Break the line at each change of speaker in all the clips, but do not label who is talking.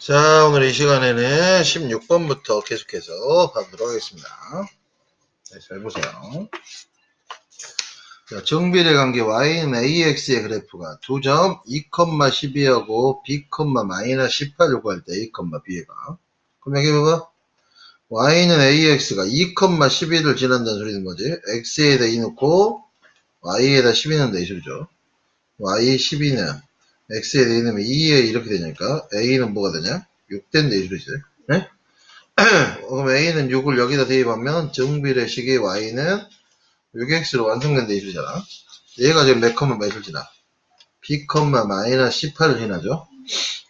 자, 오늘 이 시간에는 16번부터 계속해서 하도록 하겠습니다. 네, 잘 보세요. 자, 정비례 관계 y는 ax의 그래프가 두 점 2,12하고 b, 마이너스 18을 구할 때 a, b가. 그럼 여기 봐봐. y는 ax가 2,12를 지난다는 소리는 뭐지? x에다 2 넣고 y에다 12 넣는다 이 소리죠. y 12는 대해 넣으면 2에 이렇게 되니까 a는 뭐가 되냐? 6 된다 이 소리지. 네? 그럼 a는 6을 여기다 대입하면 정비례 식의 y는 6x로 완성된다 이 소리잖아. 얘가 지금 몇 컴마 몇을 지나? b 컴마 마이너스 18을 지나죠.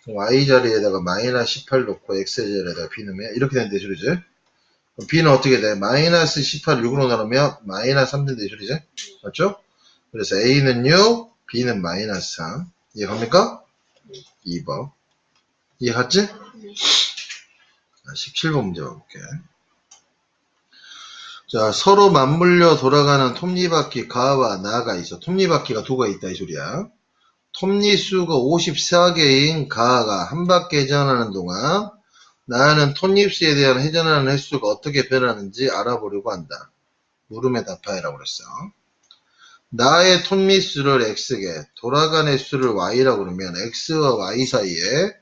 y 자리에다가 마이너스 18 놓고 x 자리에다가 b 넣으면 이렇게 된다 이 소리지. 그럼 b는 어떻게 돼? 마이너스 18을 6으로 나누면 마이너스 3 된다 이 소리지. 맞죠? 그래서 a는 6, b는 마이너스 3. 이해갑니까? 2번. 이해갔지? 자, 17번 문제 볼게. 자, 서로 맞물려 돌아가는 톱니바퀴 가와 나가 있어. 톱니바퀴가 두가 있다 이 소리야. 톱니수가 54개인 가가 한 바퀴 회전하는 동안 나는 톱니수에 대한 회전하는 횟수가 어떻게 변하는지 알아보려고 한다. 물음에 답하여라고 그랬어. 나의 톱니수를 x게 돌아간 횟수를 y라고 그러면 x와 y 사이에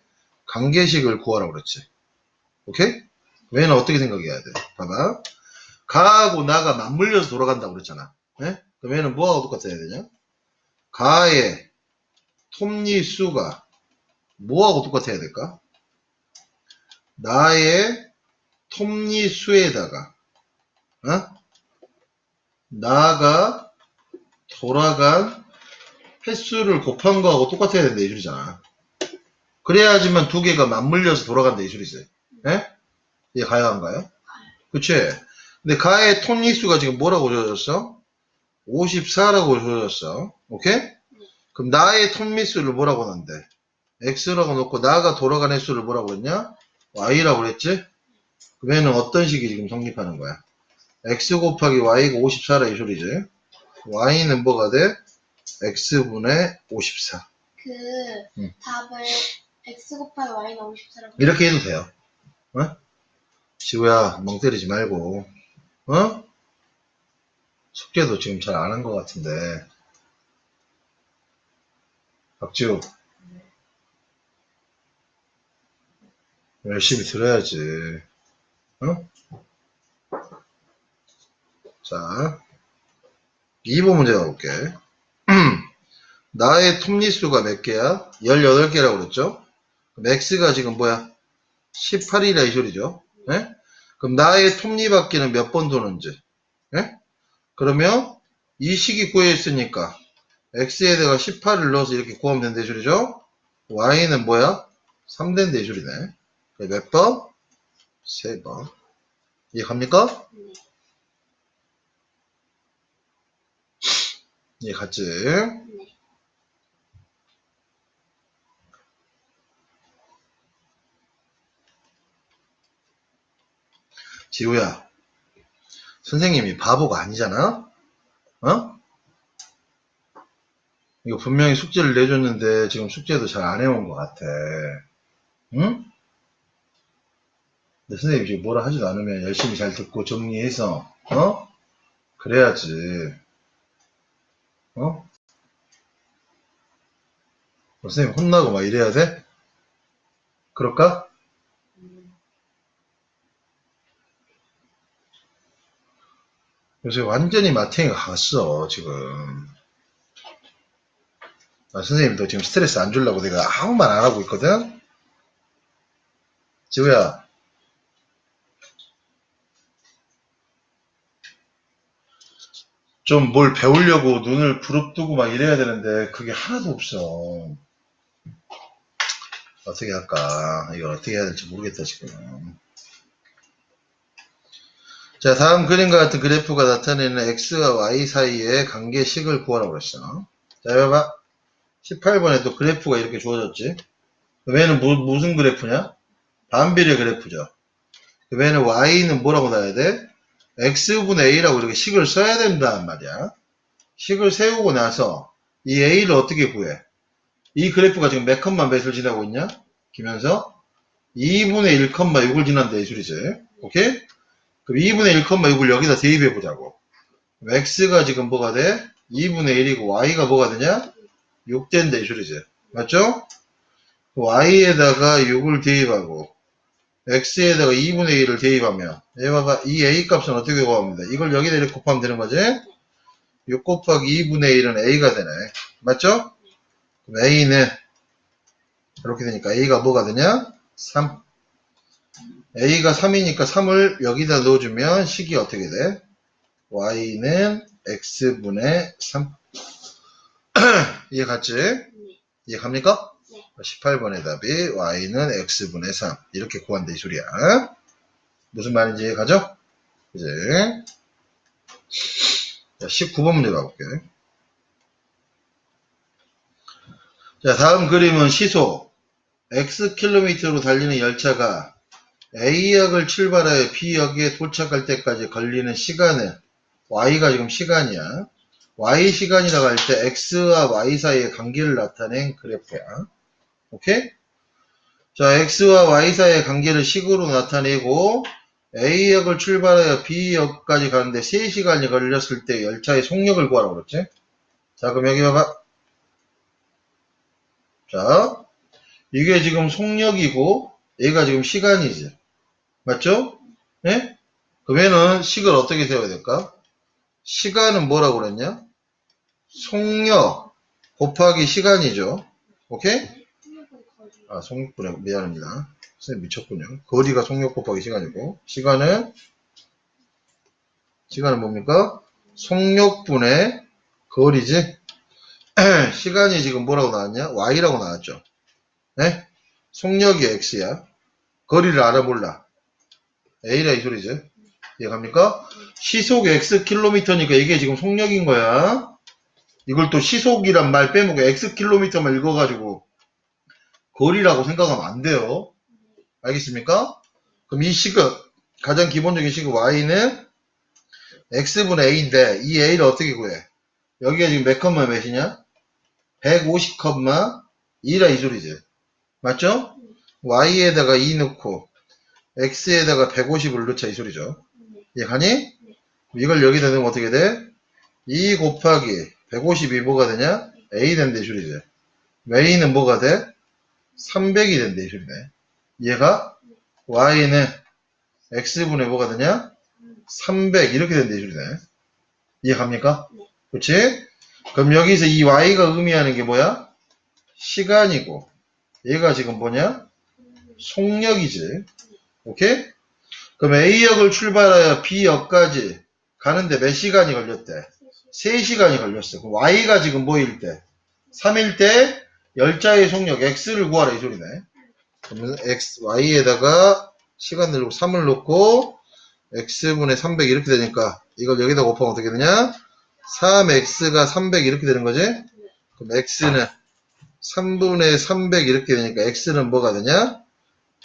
관계식을 구하라고 그랬지. 오케이? 얘는 어떻게 생각해야 돼? 봐봐. 가하고 나가 맞물려서 돌아간다고 그랬잖아. 네? 그럼 얘는 뭐하고 똑같아야 되냐? 가의 톱니수가 뭐하고 똑같아야 될까? 나의 톱니수에다가 어? 나가 돌아간 횟수를 곱한 거하고 똑같아야 된다 이 소리잖아. 그래야지만 두 개가 맞물려서 돌아간다 이 소리지. 예? 이게 가야한가요? 그치? 근데 가의 톱니수가 지금 뭐라고 주어졌어? 54라고 주어졌어. 오케이? 그럼 나의 톱니수를 뭐라고 하는데? x라고 놓고 나가 돌아간 횟수를 뭐라고 했냐? y라고 그랬지? 그러면 어떤 식이 지금 성립하는 거야? x 곱하기 y가 54라 이 소리지? Y는 뭐가 돼? x분의 54.
그
응.
답을 x 곱하기 y는 54라고
이렇게 해도 돼요. 어? 지우야, 멍 때리지 말고, 어? 숙제도 지금 잘 안 한 것 같은데. 박지우. 열심히 들어야지. 어? 자, 2번 문제 가볼게. 나의 톱니수가 몇 개야? 18개라고 그랬죠? x가 지금 뭐야? 18이라 이 소리죠. 예? 그럼 나의 톱니 바퀴는 몇 번 도는지. 예? 그러면 이 식이 구해있으니까 x에다가 18을 넣어서 이렇게 구하면 된다 이 소리죠. y는 뭐야? 3 된다 이 소리네. 몇 번? 3번. 이해갑니까?
네.
이해갔지?
네.
지우야, 선생님이 바보가 아니잖아? 어? 이거 분명히 숙제를 내줬는데 지금 숙제도 잘 안 해온 것 같아. 응? 근데 선생님이 지금 뭐라 하지도 않으면 열심히 잘 듣고 정리해서, 어? 그래야지. 어? 선생님 혼나고 막 이래야 돼? 그럴까? 요새 완전히 마탱이가 갔어, 지금. 아, 선생님도 지금 스트레스 안 주려고 내가 아무 말 안 하고 있거든? 지우야. 좀 뭘 배우려고 눈을 부릅뜨고 막 이래야 되는데, 그게 하나도 없어. 어떻게 할까? 이걸 어떻게 해야 될지 모르겠다, 지금. 자, 다음 그림과 같은 그래프가 나타내는 x와 y 사이의 관계식을 구하라고 그랬어. 자, 여기 봐. 18번에 또 그래프가 이렇게 주어졌지. 그럼 얘는 무, 무슨 그래프냐? 반비례 그래프죠. 그럼 얘는 y는 뭐라고 놔야 돼? X분의 a라고 이렇게 식을 써야 된단 말이야. 식을 세우고 나서 이 a를 어떻게 구해? 이 그래프가 지금 몇 컷만 몇을 지나고 있냐? 기면서 2분의 1,6을 지난다 이 소리지. 오케이? 그럼 2분의 1,6을 여기다 대입해 보자고. x가 지금 뭐가 돼? 2분의 1이고 y가 뭐가 되냐? 6 된다 이 소리지. 맞죠? y에다가 6을 대입하고 x에다가 2분의 1을 대입하면 얘가 이 a 값은 어떻게 구합니다. 이걸 여기다 이렇게 곱하면 되는 거지? 6 곱하기 2분의 1은 a가 되네. 맞죠? 그럼 a는 이렇게 되니까 a가 뭐가 되냐? 3. a가 3이니까 3을 여기다 넣어주면 식이 어떻게 돼? y는 x분의 3. 이해 갔지?
네.
이해 갑니까?
네.
18번의 답이 y는 x분의 3. 이렇게 구한다 이 소리야. 무슨 말인지 가죠? 이제 19번 문제 가볼게. 자, 다음 그림은 시속 x 킬로미터로 달리는 열차가 A역을 출발하여 B역에 도착할 때까지 걸리는 시간은 Y가 지금 시간이야. Y 시간이라고 할 때 X와 Y 사이의 관계를 나타낸 그래프야. 오케이? 자, X와 Y 사이의 관계를 식으로 나타내고 A역을 출발하여 B역까지 가는데 3시간이 걸렸을 때 열차의 속력을 구하라고 그랬지? 자, 그럼 여기 봐봐. 자, 이게 지금 속력이고 얘가 지금 시간이지. 맞죠? 예? 그러면은 식을 어떻게 세워야 될까? 시간은 뭐라고 그랬냐? 속력 곱하기 시간이죠. 오케이? 아, 속력분해 미안합니다. 선생님 미쳤군요. 거리가 속력 곱하기 시간이고 시간은 시간은 뭡니까? 속력분의 거리지. 시간이 지금 뭐라고 나왔냐? y라고 나왔죠. 네? 속력이 x야. 거리를 알아볼라. a라 이 소리지. 이해갑니까? 시속 x 킬로미터니까 이게 지금 속력인 거야. 이걸 또 시속이란 말 빼먹고 x 킬로미터만 읽어가지고 거리라고 생각하면 안 돼요. 알겠습니까? 그럼 이 식은 가장 기본적인 식은 y는 x분의 a인데 이 a를 어떻게 구해? 여기가 지금 몇 컴마 몇이냐? 150 컴마 2라 이 소리지. 맞죠? y에다가 2 넣고 x에다가 150을 넣자 이 소리죠.
네.
이해가니? 이걸 여기다 넣으면 어떻게 돼? 2 곱하기 152 뭐가 되냐? a 이 소리지. a는 뭐가 돼? 300이 된다 이 소리네. 얘가 y는 x분의 뭐가 되냐? 300 이렇게 된다 이 소리네. 이해갑니까?
네.
그렇지? 그럼 여기서 이 y가 의미하는 게 뭐야? 시간이고 얘가 지금 뭐냐? 속력이지. 오케이? 그럼 A역을 출발하여 B역까지 가는데 몇 시간이 걸렸대? 3시간이 걸렸어. 그럼 Y가 지금 뭐일 때? 3일 때 열자의 속력 X를 구하라 이 소리네. 그러면 X, Y에다가 시간 늘고 3을 넣고 X분의 300 이렇게 되니까 이걸 여기다 곱하면 어떻게 되냐? 3X가 300 이렇게 되는 거지? 그럼 X는 3분의 300 이렇게 되니까 X는 뭐가 되냐?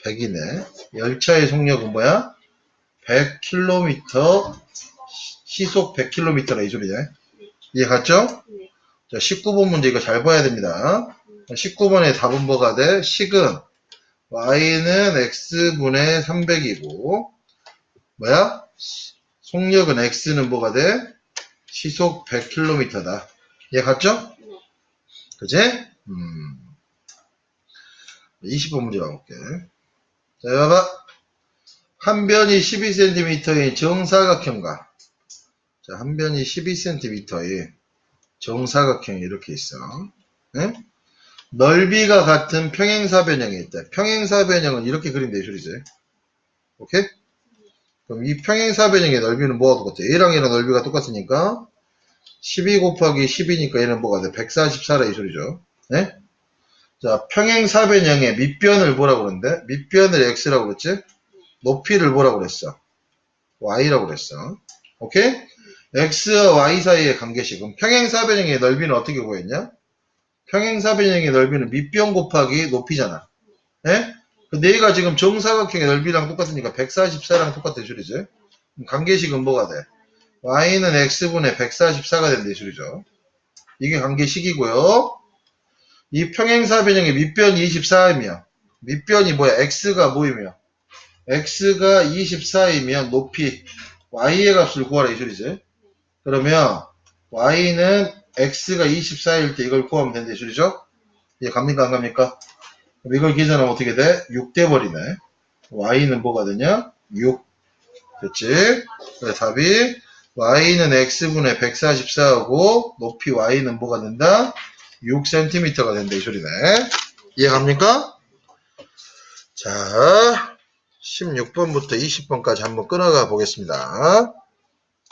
100이네. 열차의 속력은 뭐야? 100km, 시속 100km라 이 소리네. 이해 갔죠?
네.
자, 19번 문제 이거 잘 봐야 됩니다. 19번의 답은 뭐가 돼? 식은 y는 x분의 300이고 뭐야? 속력은 x는 뭐가 돼? 시속 100km다. 이해 갔죠?
네.
그지? 음. 20번 문제 가볼게. 자, 봐봐. 한 변이 12cm인 정사각형과, 자, 한 변이 12cm인 정사각형이 이렇게 있어. 예? 넓이가 같은 평행사변형이 있다. 평행사변형은 이렇게 그린다, 이 소리지. 오케이? 그럼 이 평행사변형의 넓이는 뭐가 똑같아? 얘랑 얘랑 넓이가 똑같으니까, 12 곱하기 10이니까 얘는 뭐가 돼? 144라 이 소리죠. 네? 자, 평행사변형의 밑변을 뭐라고 그러는데? 밑변을 x라고 그랬지? 높이를 뭐라고 그랬어? y라고 그랬어. 오케이? x와 y 사이의 관계식은 평행사변형의 넓이는 어떻게 구했냐? 평행사변형의 넓이는 밑변 곱하기 높이잖아. 예? 근데 얘가 지금 정사각형의 넓이랑 똑같으니까 144랑 똑같은? 그럼 관계식은 뭐가 돼? y는 x분의 144가 된다 이 소리죠. 이게 관계식이고요. 이 평행사 변형의 밑변이 24이며 밑변이 뭐야? x가 뭐이며? x가 24이면 높이 y의 값을 구하라 이 소리지. 그러면 y는 x가 24일 때 이걸 구하면 된다 이 소리죠? 이해 갑니까 안 갑니까? 이걸 계산하면 어떻게 돼? 6 돼버리네. y는 뭐가 되냐? 6. 됐지? 그래서 답이 y는 x분의 144하고 높이 y는 뭐가 된다? 6cm가 된다 이 소리네. 이해 갑니까? 자, 16번부터 20번까지 한번 끊어가 보겠습니다.